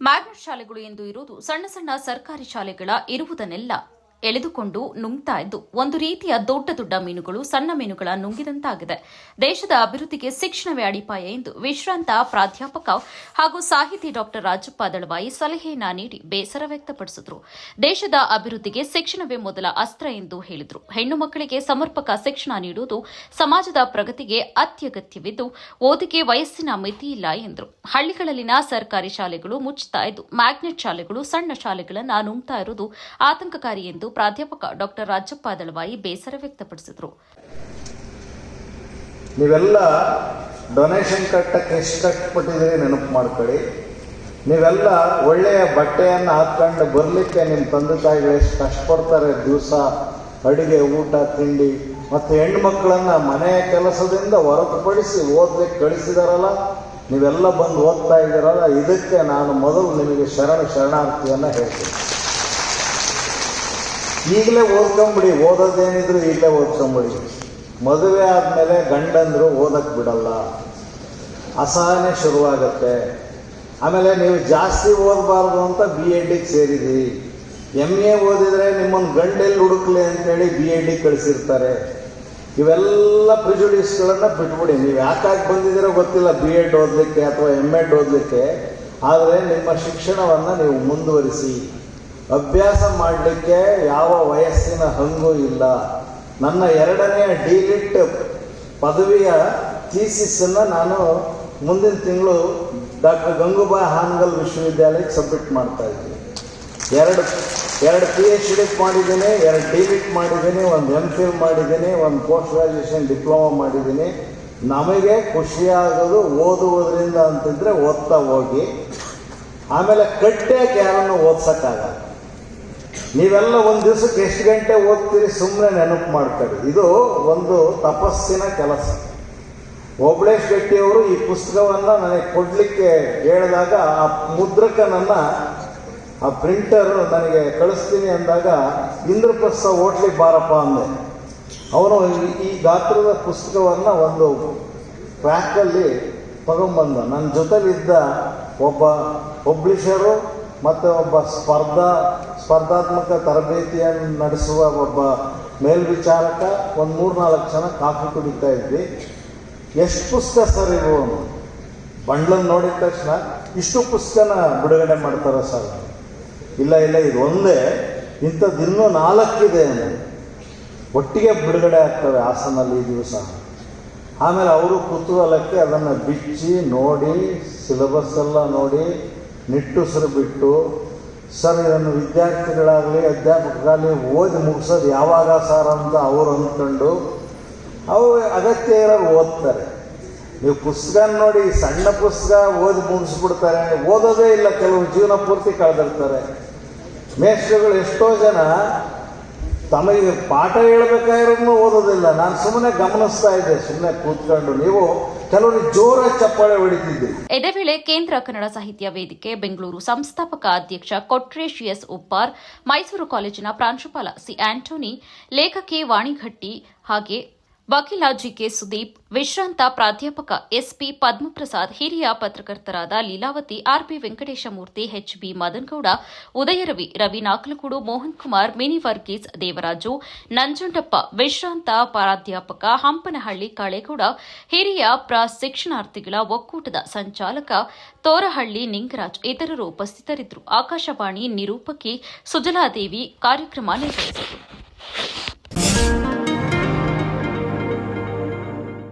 Magnet ಶಾಲೆಗಳು ಎಂದು ಇರುವುದು ಸಣ್ಣ ಸಣ್ಣ ಸರ್ಕಾರಿ ಶಾಲೆಗಳ ಇರುವುದನ್ನೆಲ್ಲ ಎಳೆದುಕೊಂಡು ನುಂಗ್ತಾ ಇದ್ದು, ಒಂದು ರೀತಿಯ ದೊಡ್ಡ ದೊಡ್ಡ ಮೀನುಗಳು, ಸಣ್ಣ ಮೀನುಗಳ ನುಂಗಿದಂತಾಗಿದೆ. ದೇಶದ ಅಭಿವೃದ್ಧಿಗೆ ಶಿಕ್ಷಣವೇ ಅಡಿಪಾಯ ಎಂದು ವಿಶ್ರಾಂತ ಪ್ರಾಧ್ಯಾಪಕ ಹಾಗೂ ಸಾಹಿತಿ ಡಾಕ್ಟರ್ ರಾಜಪ್ಪ ದಳವಾಯಿ ಸಲಹೆಯನ್ನ ನೀಡಿ ಬೇಸರ ವ್ಯಕ್ತಪಡಿಸಿದರು. ದೇಶದ ಅಭಿವೃದ್ಧಿಗೆ ಶಿಕ್ಷಣವೇ ಮೊದಲ ಅಸ್ತ್ರ ಎಂದು ಹೇಳಿದರು. ಹೆಣ್ಣು ಮಕ್ಕಳಿಗೆ ಸಮರ್ಪಕ ಶಿಕ್ಷಣ ನೀಡುವುದು ಸಮಾಜದ ಪ್ರಗತಿಗೆ ಅತ್ಯಗತ್ಯವಿದ್ದು, ಓದಿಗೆ ವಯಸ್ಸಿನ ಮಿತಿ ಇಲ್ಲ ಎಂದರು. ಹಳ್ಳಿಗಳಲ್ಲಿನ ಸರ್ಕಾರಿ ಶಾಲೆಗಳು ಮುಚ್ಚುತ್ತಾ ಇದ್ದು, ಮ್ಯಾಗ್ನೆಟ್ ಶಾಲೆಗಳು, ಸಣ್ಣ ಶಾಲೆಗಳನ್ನು ನುಂಗ್ತಾ ಇರುವುದು ಆತಂಕಕಾರಿ ಎಂದು ಪ್ರಾಧ್ಯಾಪಕ ಡಾಕ್ಟರ್ ರಾಜಪ್ಪ ದಳವಾಯಿ ಬೇಸರ ವ್ಯಕ್ತಪಡಿಸಿದರು. ನೀವೆಲ್ಲ ಡೊನೇಷನ್ ಕಟ್ಟಕ್ಕೆ ಎಷ್ಟು ಕಷ್ಟಪಟ್ಟಿದ್ದೀರಿ ನೆನಪು ಮಾಡ್ಕೊಳ್ಳಿ. ನೀವೆಲ್ಲ ಒಳ್ಳೆಯ ಬಟ್ಟೆಯನ್ನು ಹಾಕ್ಕೊಂಡು ಬರಲಿಕ್ಕೆ ನಿಮ್ಮ ತಂದೆ ತಾಯಿಗಳು ಎಷ್ಟು ಕಷ್ಟಪಡ್ತಾರೆ. ದಿವಸ ಅಡುಗೆ, ಊಟ, ತಿಂಡಿ, ಮತ್ತು ಹೆಣ್ಣು ಮಕ್ಕಳನ್ನು ಮನೆಯ ಕೆಲಸದಿಂದ ಹೊರತುಪಡಿಸಿ ಓದಲಿಕ್ಕೆ ಕಳಿಸಿದಾರಲ್ಲ, ನೀವೆಲ್ಲ ಬಂದು ಓದ್ತಾ ಇದ್ದೀರಲ್ಲ, ಇದಕ್ಕೆ ನಾನು ಮೊದಲು ನಿಮಗೆ ಶರಣ, ಶರಣಾರ್ಥಿಯನ್ನು ಹೇಳ್ತೀನಿ. ಈಗಲೇ ಓದ್ಕೊಂಬಿಡಿ, ಓದೋದೇನಿದ್ರು ಈಗಲೇ ಓದ್ಕೊಂಬಿಡಿ. ಮದುವೆ ಆದಮೇಲೆ ಗಂಡಂದ್ರು ಓದಕ್ಕೆ ಬಿಡಲ್ಲ. ಅಸಹನೆ ಶುರುವಾಗತ್ತೆ. ಆಮೇಲೆ ನೀವು ಜಾಸ್ತಿ ಓದಬಾರ್ದು ಅಂತ ಬಿ ಎಡ್ ಡಿಗೆ ಸೇರಿದ್ರಿ. ಎಂ ಎ ಓದಿದರೆ ನಿಮ್ಮನ್ನು ಗಂಡೆಲ್ಲಿ ಹುಡುಕ್ಲಿ ಅಂತೇಳಿ ಬಿ ಎಡ್ ಡಿ ಕಳಿಸಿರ್ತಾರೆ. ಇವೆಲ್ಲ ಪ್ರಿಜುಡಿಸ್ಗಳನ್ನು ಬಿಟ್ಬಿಡಿ. ನೀವು ಯಾಕಾಗಿ ಬಂದಿದ್ದೀರೋ ಗೊತ್ತಿಲ್ಲ ಬಿ ಎಡ್ ಓದಲಿಕ್ಕೆ ಅಥವಾ ಎಂ ಎಡ್ ಓದಲಿಕ್ಕೆ. ಆದರೆ ನಿಮ್ಮ ಶಿಕ್ಷಣವನ್ನು ನೀವು ಮುಂದುವರಿಸಿ. ಅಭ್ಯಾಸ ಮಾಡಲಿಕ್ಕೆ ಯಾವ ವಯಸ್ಸಿನ ಹಂಗೂ ಇಲ್ಲ. ನನ್ನ ಎರಡನೆಯ ಡಿಲಿಟ್ ಪದವಿಯ ಥೀಸಿಸನ್ನು ನಾನು ಮುಂದಿನ ತಿಂಗಳು ಡಾಕ್ಟರ್ ಗಂಗೂಬಾಯಿ ಹಾನಗಲ್ ವಿಶ್ವವಿದ್ಯಾಲಯಕ್ಕೆ ಸಬ್ಮಿಟ್ ಮಾಡ್ತಾ ಇದ್ದೀನಿ. ಎರಡು ಎರಡು ಪಿ ಎಚ್ ಡಿ ಮಾಡಿದ್ದೀನಿ, ಎರಡು ಡಿಲಿಟ್ ಮಾಡಿದ್ದೀನಿ, ಒಂದು ಎಂ ಫಿಲ್ ಮಾಡಿದ್ದೀನಿ, ಒಂದು ಪೋಸ್ಟ್ ಗ್ರಾಜುಯೇಷನ್ ಡಿಪ್ಲೊಮಾ ಮಾಡಿದ್ದೀನಿ. ನಮಗೆ ಖುಷಿಯಾಗೋದು ಓದುವುದರಿಂದ ಅಂತಿದ್ರೆ ಓದ್ತಾ ಹೋಗಿ. ಆಮೇಲೆ ಕಟ್ಟೆ ಯಾರನ್ನು ಓದ್ಸೋಕ್ಕಾಗಲ್ಲ. ನೀವೆಲ್ಲ ಒಂದು ದಿವಸಕ್ಕೆ ಎಷ್ಟು ಗಂಟೆ ಓದ್ತೀರಿ ಸುಮ್ಮನೆ ನೆನಪು ಮಾಡ್ತಾರೆ ಇದು ಒಂದು ತಪಸ್ಸಿನ ಕೆಲಸ. ಒಬ್ಳೇಶ್ ಗಟ್ಟಿಯವರು ಈ ಪುಸ್ತಕವನ್ನು ನನಗೆ ಕೊಡಲಿಕ್ಕೆ ಹೇಳಿದಾಗ ಆ ಮುದ್ರಕನನ್ನ, ಆ ಪ್ರಿಂಟರ್ ನನಗೆ ಕಳಿಸ್ತೀನಿ ಅಂದಾಗ, ಇಂದ್ರಪ್ರಸ್ಥ ಹೋಟ್ಲಿಗೆ ಬಾರಪ್ಪ ಅಂದೆ. ಅವನು ಈ- ಈ ಗಾತ್ರದ ಪುಸ್ತಕವನ್ನು ಒಂದು ಪ್ಯಾಕಲ್ಲಿ ತಗೊಂಬಂದ ನನ್ನ ಜೊತೆಲಿದ್ದ ಒಬ್ಬ ಪಬ್ಲಿಷರು ಮತ್ತು ಒಬ್ಬ ಸ್ಪರ್ಧಾ, ಸ್ಪರ್ಧಾತ್ಮಕ ತರಬೇತಿಯನ್ನು ನಡೆಸುವ ಒಬ್ಬ ಮೇಲ್ವಿಚಾರಕ ಒಂದು ಮೂರು ನಾಲ್ಕು ಜನ ಕಾಫಿ ಕುಡಿತಾ ಇದ್ವಿ. ಎಷ್ಟು ಪುಸ್ತಕ ಸರ್ ಇವು? ಬಂಡ್ಲನ್ನು ನೋಡಿದ ತಕ್ಷಣ ಇಷ್ಟು ಪುಸ್ತಕನ ಬಿಡುಗಡೆ ಮಾಡ್ತಾರೆ ಸರ್? ಇಲ್ಲ ಇಲ್ಲ, ಇದು ಒಂದೇ. ಇಂಥದ್ದು ಇನ್ನೂ ನಾಲ್ಕಿದೆ ಒಟ್ಟಿಗೆ ಬಿಡುಗಡೆ ಆಗ್ತವೆ ಹಾಸನಲ್ಲಿ ಈ ದಿವಸ. ಆಮೇಲೆ ಅವರು ಕುತೂಹಲಕ್ಕೆ ಅದನ್ನು ಬಿಚ್ಚಿ ನೋಡಿ ಸಿಲೆಬಸ್ ಎಲ್ಲ ನೋಡಿ ನಿಟ್ಟುಸಿರು ಬಿಟ್ಟು ಸರ್, ಇದನ್ನು ವಿದ್ಯಾರ್ಥಿಗಳಾಗಲಿ ಅಧ್ಯಾಪಕರಾಗಲಿ ಓದಿ ಮುಗಿಸೋದು ಯಾವಾಗ ಸರ್ ಅಂತ ಅವರು ಅಂದ್ಕೊಂಡು ಅವು ಅಗತ್ಯ ಇರೋರು ಓದ್ತಾರೆ. ನೀವು ಪುಸ್ತಕ ನೋಡಿ, ಸಣ್ಣ ಪುಸ್ತಕ ಓದಿ ಮುಗಿಸ್ಬಿಡ್ತಾರೆ. ಓದೋದೇ ಇಲ್ಲ, ಕೆಲವು ಜೀವನ ಪೂರ್ತಿ ಕಳೆದಿರ್ತಾರೆ. ಮೇಷ್ಟ್ರುಗಳು ಎಷ್ಟೋ ಜನ ತಮಗೆ ಪಾಠ ಹೇಳ್ಬೇಕಾಗಿರೋದನ್ನು ಓದೋದಿಲ್ಲ. ನಾನು ಸುಮ್ಮನೆ ಗಮನಿಸ್ತಾ ಇದ್ದೆ, ಸುಮ್ಮನೆ ಕೂತ್ಕೊಂಡು. ನೀವು ಕೆಲವರು ಜೋರ ಚಪ್ಪಾಳೆ ಹೊಡಿತಿದ್ರು ಇದೇ ವೇಳೆ ಕೇಂದ್ರ ಕನ್ನಡ ಸಾಹಿತ್ಯ ವೇದಿಕೆ ಬೆಂಗಳೂರು ಸಂಸ್ಥಾಪಕ ಅಧ್ಯಕ್ಷ ಕೊಟ್ರೇಶಿಯಸ್ ಉಪ್ಪಾರ್, ಮೈಸೂರು ಕಾಲೇಜಿನ ಪ್ರಾಂಶುಪಾಲ ಸಿ ಆಂಟೋನಿ, ಲೇಖಕಿ ವಾಣಿಘಟ್ಟಿ ಹಾಗೆ ವಕೀಲ ಜಿಕೆ ಸುದೀಪ್, ವಿಶ್ರಾಂತ ಪ್ರಾಧ್ಯಾಪಕ ಎಸ್ಪಿ ಪದ್ಮಪ್ರಸಾದ್, ಹಿರಿಯ ಪತ್ರಕರ್ತರಾದ Leelavathi, R P Venkateshamurthy, H B Madangowda Udayaravi Ravi Nakalakudu Mohan Kumar, Mini Varghese Devaraju, Nanjundappa, ವಿಶ್ರಾಂತ ಪ್ರಾಧ್ಯಾಪಕ ಹಂಪನಹಳ್ಳಿ ಕಾಳೇಗೌಡ, ಹಿರಿಯ ಪ್ರಶಿಕ್ಷಣಾರ್ಥಿಗಳ ಒಕ್ಕೂಟದ ಸಂಚಾಲಕ ತೋರಹಳ್ಳಿ ನಿಂಗರಾಜ್ ಇತರರು ಉಪಸ್ಥಿತರಿದ್ದರು. ಆಕಾಶವಾಣಿ ನಿರೂಪಕಿ ಸುಜಲಾದೇವಿ ಕಾರ್ಯಕ್ರಮ ನಿರ್ವಹಿಸಿದರು.